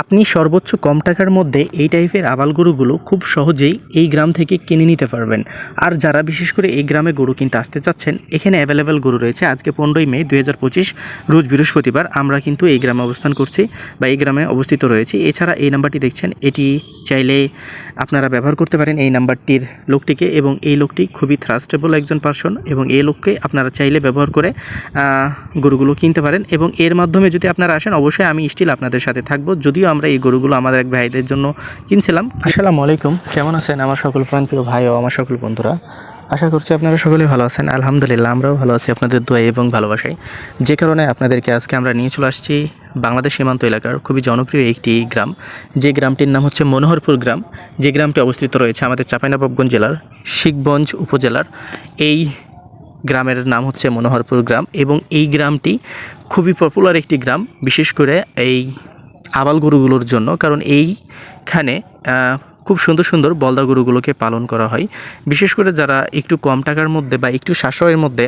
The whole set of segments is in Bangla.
আপনি সর্বোচ্চ কম টাকার মধ্যে এই টাইপের আবাল গরুগুলো খুব সহজেই এই গ্রাম থেকে কিনে নিতে পারবেন। আর যারা বিশেষ করে এই গ্রামে গরু কিনতে আসতে চাচ্ছেন, এখানে অ্যাভেলেবেল গরু রয়েছে। আজকে পনেরোই মে দুই হাজার পঁচিশ, রোজ বৃহস্পতিবার আমরা কিন্তু এই গ্রামে অবস্থান করছি বা এই গ্রামে অবস্থিত রয়েছি। এছাড়া এই নাম্বারটি দেখছেন, এটি চাইলে আপনারা ব্যবহার করতে পারেন এই নাম্বারটির লোকটিকে এবং এই লোকটি খুবই থ্রাস্টেবল একজন পার্সন এবং এই লোককে আপনারা চাইলে ব্যবহার করে গরুগুলো কিনতে পারেন এবং এর মাধ্যমে যদি আপনারা আসেন, অবশ্যই আমি স্টিল আপনাদের সাথে থাকব। যদিও আমরা এই গরুগুলো আমাদের এক ভাইদের জন্য কিনছিলাম। আসসালামু আলাইকুম। কেমন আছেন আমার সকল প্রান্তীয় ভাই ও আমার সকল বন্ধুরা? আশা করছি আপনারা সকলে ভালো আছেন। আলহামদুলিল্লাহ, আমরাও ভালো আছি আপনাদের দোয়া এবং ভালোবাসায়। যে কারণে আপনাদেরকে আজকে আমরা নিয়ে চলে আসছি বাংলাদেশ সীমান্ত এলাকার খুবই জনপ্রিয় একটি গ্রাম। যে গ্রামটির নাম হচ্ছে মনোহরপুর গ্রাম। যে গ্রামটি অবস্থিত রয়েছে আমাদের চাঁপাইনবাবগঞ্জ জেলার শিখগঞ্জ উপজেলার। এই গ্রামের নাম হচ্ছে মনোহরপুর গ্রাম এবং এই গ্রামটি খুবই পপুলার একটি গ্রাম, বিশেষ করে এই আবাল গরুগুলোর জন্য। কারণ এইখানে খুব সুন্দর সুন্দর বলদা গরুগুলোকে পালন করা হয়। বিশেষ করে যারা একটু কম টাকার মধ্যে বা একটু সাশ্রয়ের মধ্যে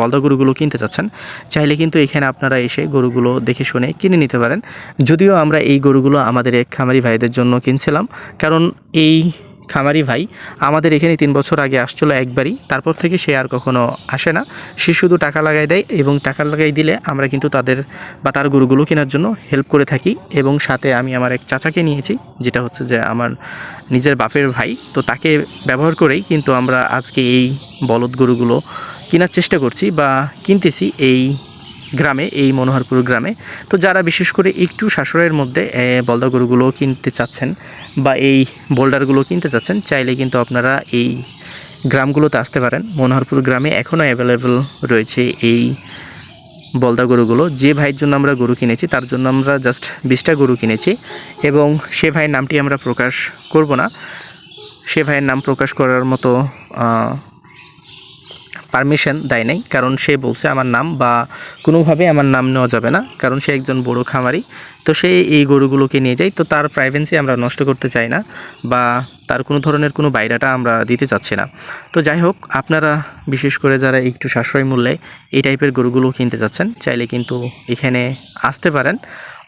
বলদা গরুগুলো কিনতে চাচ্ছেন, চাইলে কিন্তু এখানে আপনারা এসে গরুগুলো দেখে শুনে কিনে নিতে পারেন। যদিও আমরা এই গরুগুলো আমাদের এক খামারি ভাইদের জন্য কিনছিলাম, কারণ এই খামারি ভাই, আমাদের এখানে তিন বছর আগে আসছিল একবারই, তারপর থেকে সে আর কখনো আসে না। সে শুধু টাকা লাগাই দেয় এবং টাকা লাগাই দিলে আমরা কিন্তু তাদের বা তার গরুগুলো কেনার জন্য হেল্প করে থাকি এবং সাথে আমি আমার এক চাচাকে নিয়েছি, যেটা হচ্ছে যে আমার নিজের বাপের ভাই। তো তাকে ব্যবহার করেই কিন্তু আমরা আজকে এই বলদ গরুগুলো কেনার চেষ্টা করছি বা কিনতেছি এই গ্রামে, এই মনোহরপুর গ্রামে। তো যারা বিশেষ করে একটু সাশ্রয়ের মধ্যে বলদা গরুগুলো কিনতে চাচ্ছেন বা এই বোল্ডারগুলো কিনতে চাচ্ছেন, চাইলে কিন্তু আপনারা এই গ্রামগুলোতে আসতে পারেন। মনোহরপুর গ্রামে এখনও অ্যাভেলেবেল রয়েছে এই বলদা গরুগুলো। যে ভাইয়ের জন্য আমরা গরু কিনেছি, তার জন্য আমরা জাস্ট বিশটা গরু কিনেছি এবং সে ভাইয়ের নামটি আমরা প্রকাশ করব না। সে ভাইয়ের নাম প্রকাশ করার মতো পারমিশন দেয় নাই, কারণ সে বলছে আমার নাম বা কোনোভাবে আমার নাম নেওয়া যাবে না, কারণ সে একজন বড় খামারি। তো সে এই গরুগুলোকে নিয়ে যায়, তো তার প্রাইভেন্সি আমরা নষ্ট করতে চাই না বা তার কোনো ধরনের কোনো বাইরাটা আমরা দিতে চাচ্ছি না। তো যাই হোক, আপনারা বিশেষ করে যারা একটু সাশ্রয় মূল্যে এই টাইপের গরুগুলো কিনতে চাচ্ছেন, চাইলে কিন্তু এখানে আসতে পারেন।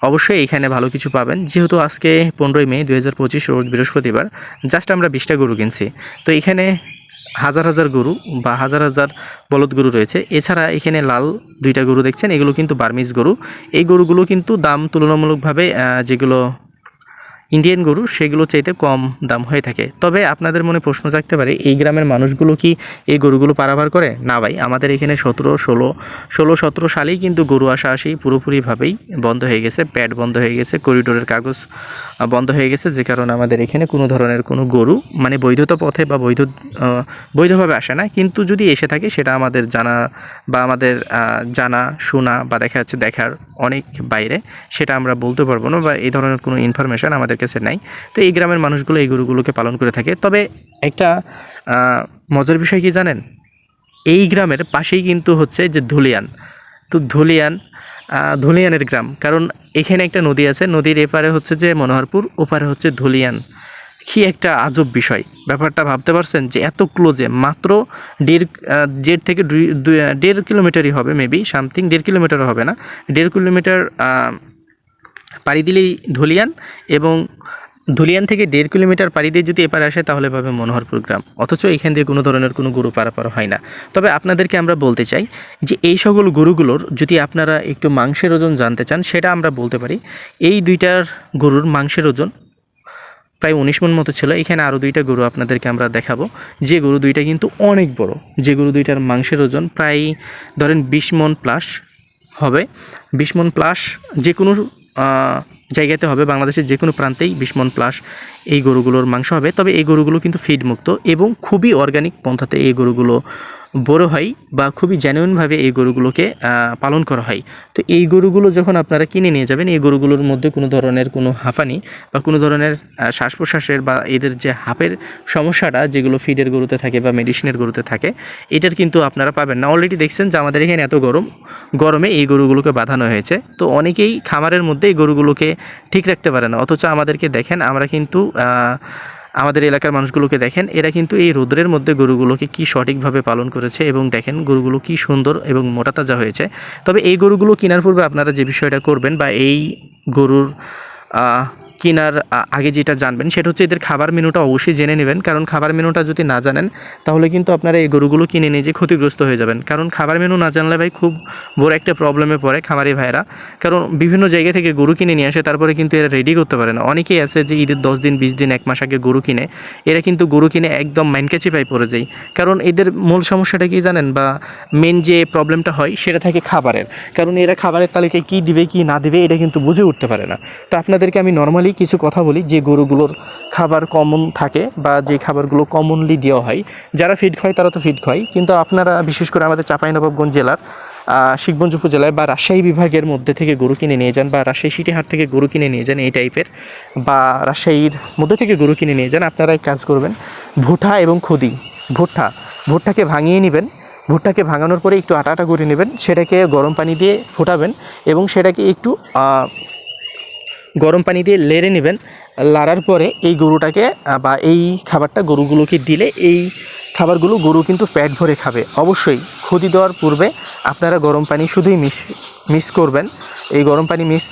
অবশ্যই এখানে ভালো কিছু পাবেন, যেহেতু আজকে পনেরোই মে দু হাজার পঁচিশ বৃহস্পতিবার, জাস্ট আমরা বিশটা গরু কিনছি। তো এখানে হাজার হাজার গরু বা হাজার হাজার বলদ গরু রয়েছে। এছাড়া এখানে লাল দুইটা গরু দেখছেন, এগুলো কিন্তু বার্মিজ গরু। এই গরুগুলো কিন্তু দাম তুলনামূলকভাবে যেগুলো ইন্ডিয়ান গরু সেগুলো চাইতে কম দাম হয়ে থাকে। তবে আপনাদের মনে প্রশ্ন থাকতে পারে, এই গ্রামের মানুষগুলো কি এই গরুগুলো পারাবার করে? না ভাই, আমাদের এখানে সতেরো, ষোলো ষোলো, সতেরো সালেই কিন্তু গরু আসা আসি পুরোপুরিভাবেই বন্ধ হয়ে গেছে, প্যাড বন্ধ হয়ে গেছে, করিডোরের কাগজ বন্ধ হয়ে গেছে, যে কারণে আমাদের এখানে কোনো ধরনের কোনো গরু মানে বৈধতা পথে বা বৈধ বৈধভাবে আসে না। কিন্তু যদি এসে থাকে, সেটা আমাদের জানা বা আমাদের জানা, শোনা বা দেখা যাচ্ছে দেখার অনেক বাইরে, সেটা আমরা বলতে পারব না বা এই ধরনের কোনো ইনফরমেশন আমাদের কাছে নাই। তো এই গ্রামের মানুষগুলো এই গরুগুলোকে পালন করে থাকে। তবে একটা মজার বিষয় কি জানেন? এই গ্রামের পাশেই কিন্তু হচ্ছে যে ধুলিয়ান। তো ধুলিয়ান ধুলিয়ানের গ্রাম। কারণ এখানে একটা নদী আছে, নদীর এপারে হচ্ছে যে মনোহরপুর, ওপারে হচ্ছে ধুলিয়ান। কি একটা আজব বিষয়। ব্যাপারটা ভাবতে পারছেন যে এত ক্লোজে মাত্র দেড় দেড় থেকে দেড় কিলোমিটারই হবে মেবি সামথিং দেড় কিলোমিটারও হবে না। দেড় কিলোমিটার পাড়ি দিলেই ধুলিয়ান এবং ধুলিয়ান থেকে দেড় কিলোমিটার পাড়ি দিয়ে যদি এপারে আসে, তাহলে পাবে মনোহরপুর গ্রাম অথচ এখান দিয়ে কোনো ধরনের কোনো গরু পারাপার হয় না। তবে আপনাদেরকে আমরা বলতে চাই যে, এই সকল গরুগুলোর যদি আপনারা একটু মাংসের ওজন জানতে চান, সেটা আমরা বলতে পারি। এই দুইটার গরুর মাংসের ওজন প্রায় উনিশ মন মতো ছিল। এখানে আরও দুইটা গরু আপনাদেরকে আমরা দেখাবো। যে গরু দুইটা কিন্তু অনেক বড়। যে গরু দুইটার মাংসের ওজন প্রায় ধরেন বিশ মন প্লাস হবে। বিশ মন প্লাস যে কোনো জায়গাতে হবে। বাংলাদেশের যে কোনো প্রান্তেই বিশমন প্লাস এই গরুগুলোর মাংস হবে। তবে এই গরুগুলো কিন্তু ফিডমুক্ত এবং খুবই অর্গানিক পন্থাতে এই গরুগুলো বড় হয় বা খুবই জেনুইনভাবে এই গরুগুলোকে পালন করা হয়। তো এই গরুগুলো যখন আপনারা কিনে নিয়ে যাবেন, এই গরুগুলোর মধ্যে কোনো ধরনের কোনো হাঁফানি বা কোনো ধরনের শ্বাস প্রশ্বাসের বা এদের যে হাঁপের সমস্যাটা, যেগুলো ফিডের গরুতে থাকে বা মেডিসিনের গরুতে থাকে, এটার কিন্তু আপনারা পাবেন না। অলরেডি দেখছেন যে আমাদের এখানে এত গরম, গরমে এই গরুগুলোকে বাঁধানো হয়েছে। তো অনেকেই খামারের মধ্যে এই গরুগুলোকে ঠিক রাখতে পারে না। অথচ আমাদেরকে দেখেন, আমরা কিন্তু আমাদের এলাকার মানুষগুলোকে দেখেন, এরা কিন্তু এই রোদ্রের মধ্যে গরুগুলোকে কি সঠিকভাবে পালন করেছে এবং দেখেন গরুগুলো কি সুন্দর এবং মোটা তাজা হয়েছে। তবে এই গরুগুলো কেনার পূর্বে আপনারা যে বিষয়টা করবেন বা এই গরুর কেনার আগে যেটা জানবেন সেটা হচ্ছে এদের খাবার মেনুটা অবশ্যই জেনে নেবেন। কারণ খাবার মেনুটা যদি না জানেন, তাহলে কিন্তু আপনারা এই গরুগুলো কিনে নিয়ে যে ক্ষতিগ্রস্ত হয়ে যাবেন। কারণ খাবার মেনু না জানলে ভাই খুব বড় একটা প্রবলেমে পড়ে খামারি ভাইরা কারণ বিভিন্ন জায়গা থেকে গরু কিনে নিয়ে আসে, তারপরে কিন্তু এরা রেডি করতে পারে না। অনেকেই আছে যে ঈদের দশ দিন, বিশ দিন, এক মাস আগে গরু কিনে, এরা কিন্তু গরু কিনে একদম মাইনকাচি পাই পড়ে যায়। কারণ এদের মূল সমস্যাটা কি জানেন বা মেন যে প্রবলেমটা হয় সেটা থাকে খাবারের। কারণ এরা খাবারের তালিকায় কী দিবে, কি না দিবে, এটা কিন্তু বুঝে উঠতে পারে না। তো আপনাদেরকে আমি নর্মালি কিছু কথা বলি যে গরুগুলোর খাবার কমন থাকে বা যে খাবারগুলো কমনলি দেওয়া হয়। যারা ফিড খায় তারা তো ফিড খায়। কিন্তু আপনারা বিশেষ করে আমাদের চাঁপাইনবাবগঞ্জ জেলার আহ, শিখগঞ্জ উপজেলায় বা রাজশাহী বিভাগের মধ্যে থেকে গরু কিনে নিয়ে যান বা রাজশাহী সিটিহাট থেকে গরু কিনে নিয়ে যান এই টাইপের বা রাজশাহীর মধ্যে থেকে গরু কিনে নিয়ে যান আপনারা এক কাজ করবেন ভুট্টা এবং খুদি ভুট্টা ভুট্টাকে ভাঙিয়ে নেবেন ভুট্টাকে ভাঙানোর পরে একটু আটা আটা করে নেবেন সেটাকে গরম পানি দিয়ে ফোটাবেন এবং সেটাকে একটু গরম পানি দিয়ে লেড়ে নেবেন, লাড়ার পরে এই গরুটাকে বা এই খাবারটা গরুগুলোকে দিলে এই খাবারগুলো গরু কিন্তু পেট ভরে খাবে। অবশ্যই ক্ষতি দেওয়ার পূর্বে আপনারা গরম পানি শুধুই মিস মিস করবেন। এই গরম পানি মিস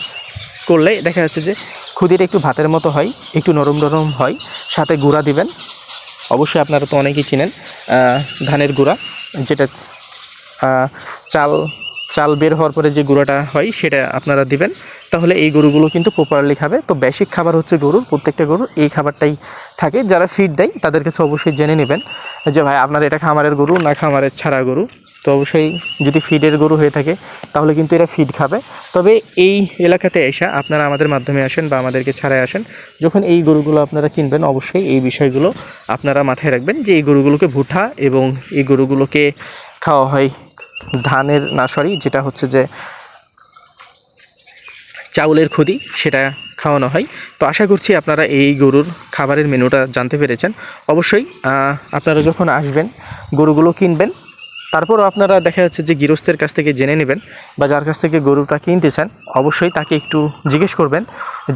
করলে দেখা যাচ্ছে যে খুদিটা একটু ভাতের মতো হয়, একটু নরম নরম হয়, সাথে গুঁড়া দিবেন। অবশ্যই আপনারা তো অনেকেই চিনেন ধানের গুঁড়া, যেটা চাল চাল বের হওয়ার পরে যে গুঁড়োটা হয়, সেটা আপনারা দিবেন। তাহলে এই গরুগুলো কিন্তু প্রপারলি খাবে। তো বেসিক খাবার হচ্ছে গরুর, প্রত্যেকটা গরুর এই খাবারটাই থাকে। যারা ফিড দেয়, তাদের কাছে অবশ্যই জেনে নেবেন যে, ভাই, আপনার এটা খামারের গরু না খামারের ছাড়া গরু? তো অবশ্যই যদি ফিডের গরু হয়ে থাকে, তাহলে কিন্তু এরা ফিড খাবে। তবে এই এলাকাতে এসে আপনারা আমাদের মাধ্যমে আসেন বা আমাদেরকে ছাড়াই আসেন। যখন এই গরুগুলো আপনারা কিনবেন, অবশ্যই এই বিষয়গুলো আপনারা মাথায় রাখবেন যে, এই গরুগুলোকে ভুঠা এবং এই গরুগুলোকে খাওয়া হয়। ধানের না সরি যেটা হচ্ছে যে চাউলের ক্ষতি সেটা খাওয়ানো হয়। তো আশা করছি আপনারা এই গরুর খাবারের মেনুটা জানতে পেরেছেন। অবশ্যই আপনারা যখন আসবেন, গরুগুলো কিনবেন তারপরও আপনারা দেখা যাচ্ছে যে গৃহস্থের কাছ থেকে জেনে নেবেন বা যার কাছ থেকে গরুটা কিনতেছেন অবশ্যই তাকে একটু জিজ্ঞেস করবেন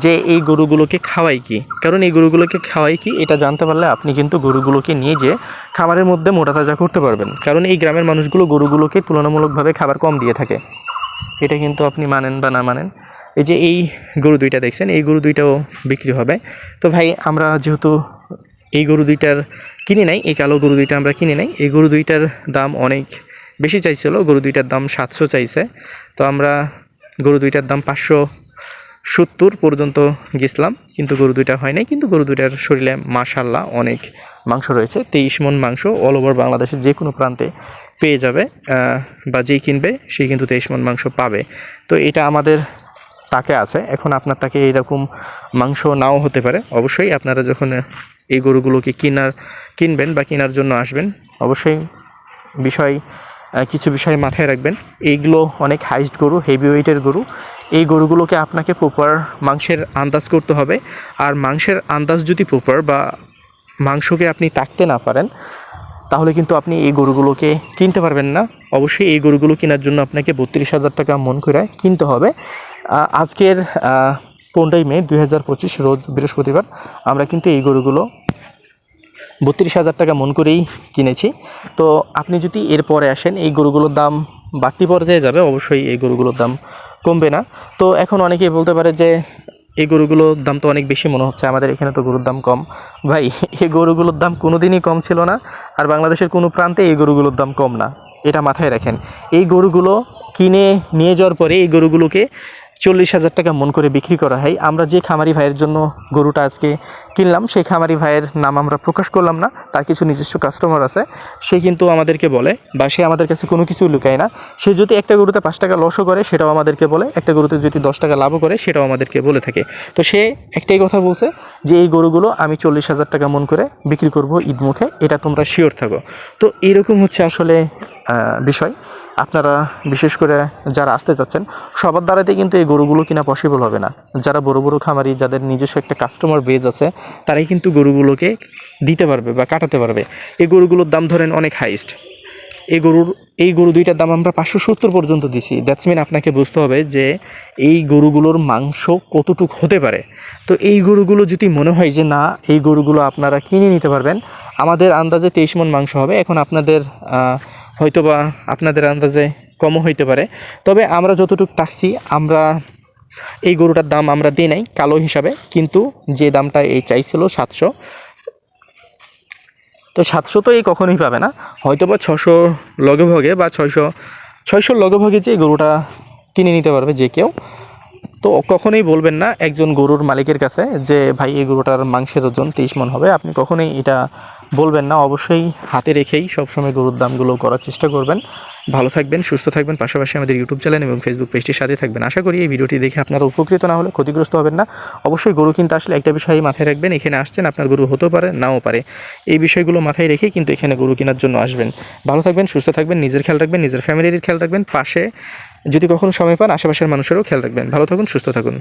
যে এই গরুগুলোকে খাওয়াই কি? কারণ এই গরুগুলোকে খাওয়াই কি? এটা জানতে পারলে আপনি কিন্তু গরুগুলোকে নিয়ে যেয়ে খাবারের মধ্যে মোটা তাজা করতে পারবেন। কারণ এই গ্রামের মানুষগুলো গরুগুলোকে তুলনামূলকভাবে খাবার কম দিয়ে থাকে। এটা কিন্তু আপনি মানেন বা না মানেন? এই যে এই গরু দুইটা দেখছেন, এই গরু দুইটাও বিক্রি হবে। তো ভাই, আমরা যেহেতু এই গরু দুইটার কিনে নাই, এই কালো গরু দুইটা আমরা কিনে নাই। এই গরু দুইটার দাম অনেক বেশি চাইছিল, গরু দুইটার দাম সাতশো চাইছে। তো আমরা গরু দুইটার দাম পাঁচশো সত্তর পর্যন্ত গেছিলাম, কিন্তু গরু দুইটা হয় নাই, কিন্তু গরু দুইটার শরীরে মাশাল্লাহ অনেক মাংস রয়েছে, তেইশ মন মাংস অল ওভার বাংলাদেশের যে কোনো প্রান্তে পেয়ে যাবে বা যেই কিনবে সেই কিন্তু তেইশ মন মাংস পাবে। তো এটা আমাদের তাকে আছে। এখন আপনার তাকে এইরকম মাংস নাও হতে পারে। অবশ্যই আপনারা যখন এই গরুগুলোকে কেনার, কিনবেন বা কেনার জন্য আসবেন, অবশ্যই বিষয় কিছু বিষয় মাথায় রাখবেন। এইগুলো অনেক হাইস্ট গরু হেভি ওয়েটের গরু। এই গরুগুলোকে আপনাকে প্রপার মাংসের আন্দাজ করতে হবে। আর মাংসের আন্দাজ যদি প্রপার বা মাংসকে আপনি তাকতে না পারেন, তাহলে কিন্তু আপনি এই গরুগুলোকে কিনতে পারবেন না। অবশ্যই এই গরুগুলো কেনার জন্য আপনাকে বত্রিশ হাজার টাকা মন করে কিনতে হবে। আজকের পনেরোই মে দুই হাজার পঁচিশ, রোজ বৃহস্পতিবার, আমরা কিন্তু এই গরুগুলো বত্রিশ হাজার টাকা মন করেই কিনেছি। তো আপনি যদি এরপরে আসেন, এই গরুগুলোর দাম বাড়তি পর্যায়ে যাবে, অবশ্যই এই গরুগুলোর দাম কমবে না। তো এখন অনেকেই বলতে পারে যে, এই গরুগুলোর দাম তো অনেক বেশি মনে হচ্ছে, আমাদের এখানে তো গরুর দাম কম। ভাই, এই গরুগুলোর দাম কোনো দিনই কম ছিল না, আর বাংলাদেশের কোনো প্রান্তে এই গরুগুলোর দাম কম না। এটা মাথায় রাখেন। এই গরুগুলো কিনে নিয়ে যাওয়ার পরে এই গরুগুলোকে চল্লিশ হাজার টাকা মন করে বিক্রি করা হয়। আমরা যে খামারি ভাইয়ের জন্য গরুটা আজকে কিনলাম, সেই খামারি ভাইয়ের নাম আমরা প্রকাশ করলাম না, তার কিছু নিজস্ব কাস্টমার আছে। সে কিন্তু আমাদেরকে বলে বা সে আমাদের কাছে কোনো কিছু লুকায় না। সে যদি একটা গরুতে পাঁচ টাকা লসও করে, সেটাও আমাদেরকে বলে। একটা গরুতে যদি দশ টাকা লাভও করে, সেটাও আমাদেরকে বলে থাকে। তো সে একটাই কথা বলছে যে, এই গরুগুলো আমি চল্লিশ হাজার টাকা মন করে বিক্রি করব ঈদ মুখে, এটা তোমরা শিওর থাকো। তো এরকম হচ্ছে আসলে বিষয়। আপনারা, বিশেষ করে যারা আসতে চাচ্ছেন সবার দ্বারাতেই কিন্তু এই গরুগুলো কিনা পসিবল হবে না। যারা বড় বড় খামারি, যাদের নিজস্ব একটা কাস্টমার বেজ আছে, তারাই কিন্তু গরুগুলোকে দিতে পারবে বা কাটাতে পারবে। এই গরুগুলোর দাম ধরেন অনেক হাইস্ট এই গরুর, এই গরু দুইটার দাম আমরা পাঁচশো সত্তর পর্যন্ত দিছি। দ্যাটস মিন আপনাকে বুঝতে হবে যে এই গরুগুলোর মাংস কতটুক হতে পারে। তো এই গরুগুলো যদি মনে হয় যে না, এই গরুগুলো আপনারা কিনে নিতে পারবেন, আমাদের আন্দাজে তেইশ মন মাংস হবে। এখন আপনাদের হয়তোবা আপনাদের আন্দাজে কমও হইতে পারে। তবে আমরা যতটুকু টাকছি আমরা এই গরুটার দাম আমরা দিই নাই, কালো হিসাবে। কিন্তু যে দামটা এই চাইছিল সাতশো, তো সাতশো তো এই কখনোই পাবে না। হয়তো বা ছশো লগে ভগে বা ছয়শো, ছয়শোর লগে ভগে যে গরুটা কিনে নিতে পারবে যে কেউ, তো কখনোই বলবেন না একজন গরুর মালিকের কাছে যে, ভাই, এই গরুটার মাংসের ওজন তেইশ মন হবে। আপনি কখনোই এটা বলবেন না, অবশ্যই হাতে রেখেই সবসময় গরুর দামগুলো করার চেষ্টা করবেন। ভালো থাকবেন, সুস্থ থাকবেন, পাশাপাশি আমাদের ইউটিউব চ্যানেল এবং ফেসবুক পেজটির সাথে থাকবেন। আশা করি এই ভিডিওটি দেখে আপনারা উপকৃত না হলে ক্ষতিগ্রস্ত হবেন না। অবশ্যই গরু কিনতে আসলে একটা বিষয় মাথায় রাখবেন, এখানে আসছেন, আপনার গরু হতেও পারে, নাও পারে। এই বিষয়গুলো মাথায় রেখে কিন্তু এখানে গরু কেনার জন্য আসবেন। ভালো থাকবেন, সুস্থ থাকবেন, নিজের খেয়াল রাখবেন, নিজের ফ্যামিলির খেয়াল রাখবেন, পাশে যদি কখনো সময় পান, আশেপাশের মানুষেরও খেয়াল রাখবেন। ভালো থাকুন, সুস্থ থাকুন।